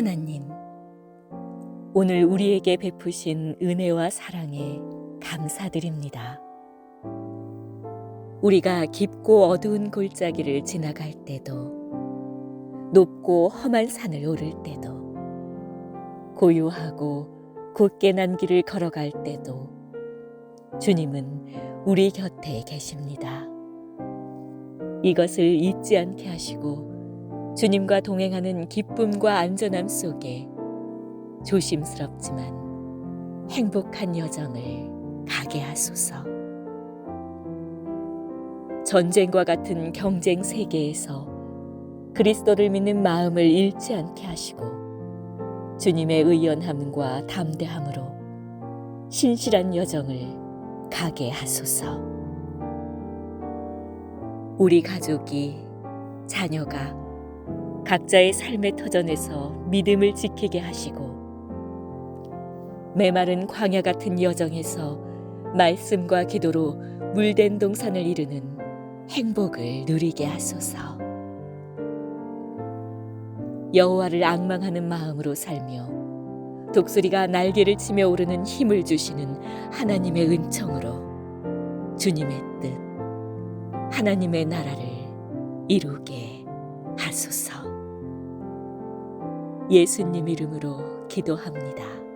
하나님, 오늘 우리에게 베푸신 은혜와 사랑에 감사드립니다. 우리가 깊고 어두운 골짜기를 지나갈 때도, 높고 험한 산을 오를 때도, 고요하고 곧게 난 길을 걸어갈 때도, 주님은 우리 곁에 계십니다. 이것을 잊지 않게 하시고, 주님과 동행하는 기쁨과 안전함 속에 조심스럽지만 행복한 여정을 가게 하소서. 전쟁과 같은 경쟁 세계에서 그리스도를 믿는 마음을 잃지 않게 하시고 주님의 의연함과 담대함으로 신실한 여정을 가게 하소서. 우리 가족이 자녀가 각자의 삶의 터전에서 믿음을 지키게 하시고 메마른 광야 같은 여정에서 말씀과 기도로 물된 동산을 이루는 행복을 누리게 하소서. 여호와를 악망하는 마음으로 살며 독수리가 날개를 치며 오르는 힘을 주시는 하나님의 은총으로 주님의 뜻 하나님의 나라를 이루게 하소서. 예수님 이름으로 기도합니다.